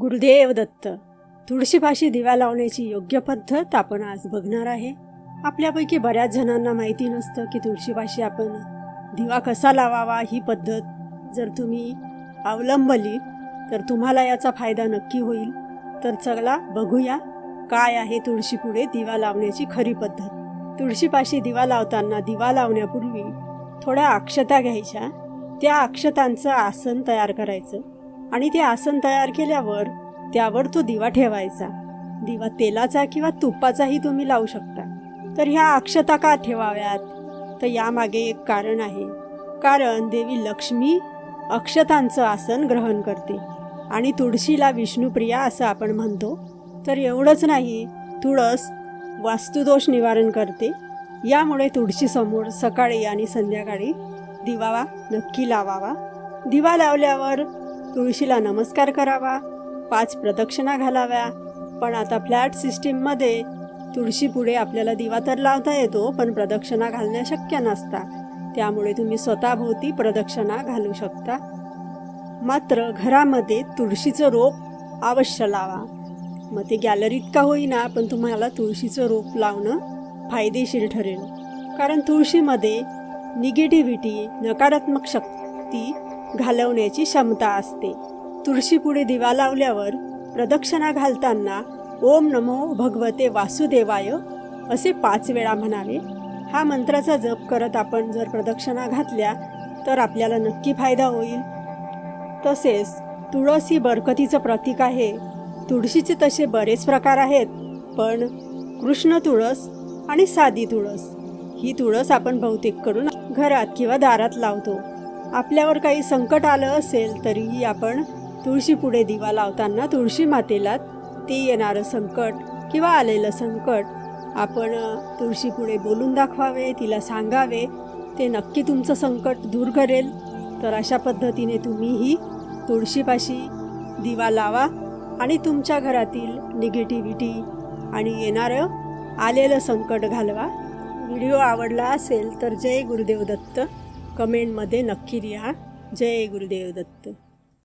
गुरुदेव दत्त तुळशीपाशी दिवा लावण्याची योग्य पद्धत आपण आज बघणार आहे. आपल्यापैकी बऱ्याच जणांना माहिती नसतं की तुळशीपाशी आपण दिवा कसा लावावा ही पद्धत. जर तुम्ही अवलंबली तर तुम्हाला याचा फायदा नक्की होईल. तर चला बघूया काय आहे तुळशीपुढे दिवा लावण्याची खरी पद्धत. तुळशीपाशी दिवा लावताना दिवा लावण्यापूर्वी थोड्या अक्षता घ्यायच्या. त्या अक्षतांचं आसन तयार करायचं. आणि ते आसन तयार केल्यावर त्यावर तो दिवा ठेवायचा. दिवा तेलाचा किंवा तुपाचाही तुम्ही लावू शकता. तर ह्या अक्षता का ठेवाव्यात? तर यामागे एक कारण आहे. कारण देवी लक्ष्मी अक्षतांचं आसन ग्रहण करते. आणि तुळशीला विष्णुप्रिया असं आपण म्हणतो. तर एवढंच नाही तुळस वास्तुदोष निवारण करते. यामुळे तुळशीसमोर सकाळी आणि संध्याकाळी दिवा नक्की लावावा. दिवा लावल्यावर तुळशीला नमस्कार करावा पाच प्रदक्षिणा घालाव्या. पण आता फ्लॅट सिस्टीममध्ये तुळशीपुढे आपल्याला दिवा तर लावता येतो पण प्रदक्षिणा घालण्या शक्य नसता. त्यामुळे तुम्ही स्वतःभोवती प्रदक्षिणा घालू शकता. मात्र घरामध्ये तुळशीचं रोप अवश्य लावा. मग ते गॅलरीत का होईना पण तुम्हाला तुळशीचं रोप लावणं फायदेशीर ठरेल. कारण तुळशीमध्ये निगेटिव्हिटी नकारात्मक शक्ती घालवण्याची क्षमता असते. तुळशीपुढे दिवा लावल्यावर प्रदक्षिणा घालताना ओम नमो भगवते वासुदेवाय असे पाच वेळा म्हणावे. हा मंत्राचा जप करत आपण जर प्रदक्षिणा घातल्या तर आपल्याला नक्की फायदा होईल. तसेच तुळस ही बरकतीचं प्रतीक आहे. तुळशीचे तसे बरेच प्रकार आहेत पण कृष्ण तुळस आणि साधी तुळस ही तुळस आपण बहुतेक करून घरात किंवा दारात लावतो. आपल्यावर काही संकट आलं असेल तरीही आपण तुळशीपुढे दिवा लावताना तुळशी मातेला ते येणारं संकट किंवा आलेलं संकट आपण तुळशीपुढे बोलून दाखवावे तिला सांगावे. ते नक्की तुमचं संकट दूर करेल. तर अशा पद्धतीने तुम्हीही तुळशीपाशी दिवा लावा आणि तुमच्या घरातील निगेटिव्हिटी आणि येणारं आलेलं संकट घालवा. व्हिडिओ आवडला असेल तर जय गुरुदेव दत्त. कमेंटमध्ये नक्की लिहा. जय गुरुदेव दत्त.